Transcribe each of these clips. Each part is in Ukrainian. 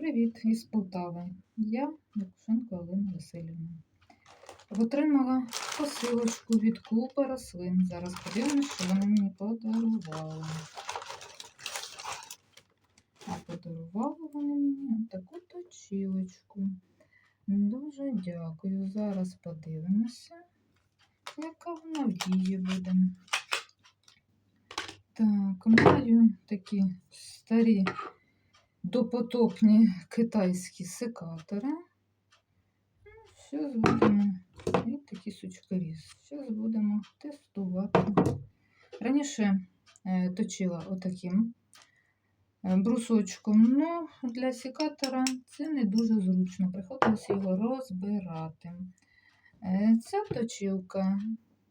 Привіт із Полтави. Я Якушенко Олена Васильівна. Отримала посилочку від клубу рослин. Зараз подивимось, що вони мені подарували. А подарували вони мені таку точілочку. Дуже дякую. Зараз подивимося, яка вона в дії буде. Так, маю такі старі допотопні китайські секатори. Зараз будемо і такі сучкаріз. Зараз будемо тестувати. Раніше е, точила отаким е, брусочком, ну для секатора це не дуже зручно. Приходилося його розбирати. Е, Ця точилка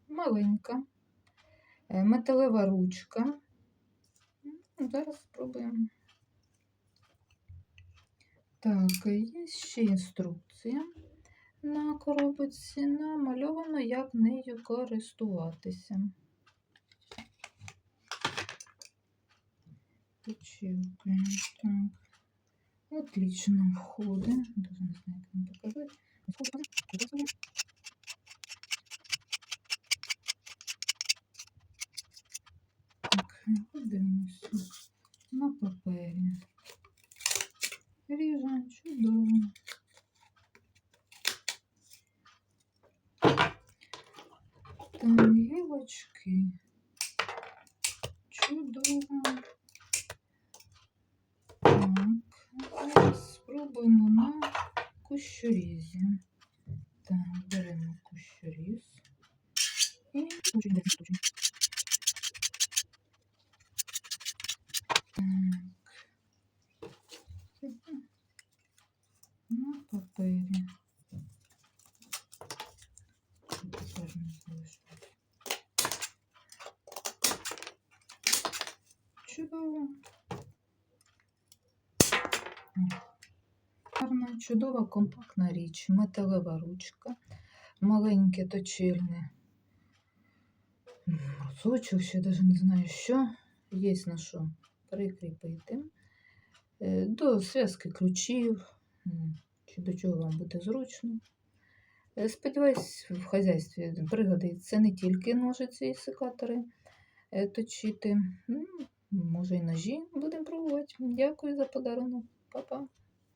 маленька, металева ручка. Ну, Зараз спробуємо. Так, є ще інструкція на коробочці. Намальовано, як нею користуватися. Точилка. Так. Отлично входить. Даже не знаю, як вам показати. Так, подивимося на папері. Ріже, чудово. Там гілочки. Чудово. Так, спробуємо на кущорізі. Так, беремо кущоріз. І очень На папері. Не залишилось. Чудово. Гарна, чудова компактна річ, металева ручка, маленьке точильне брусочок, ще навіть не знаю що. Є на що прикріпити. Е, До зв'язки ключів, чи до чого вам буде зручно. Е, Сподіваюсь, в хазяйстві пригодиться не тільки ножиці і секатори е, точити, ну, може і ножі. Будемо пробувати. Дякую за подарунок. Па-па.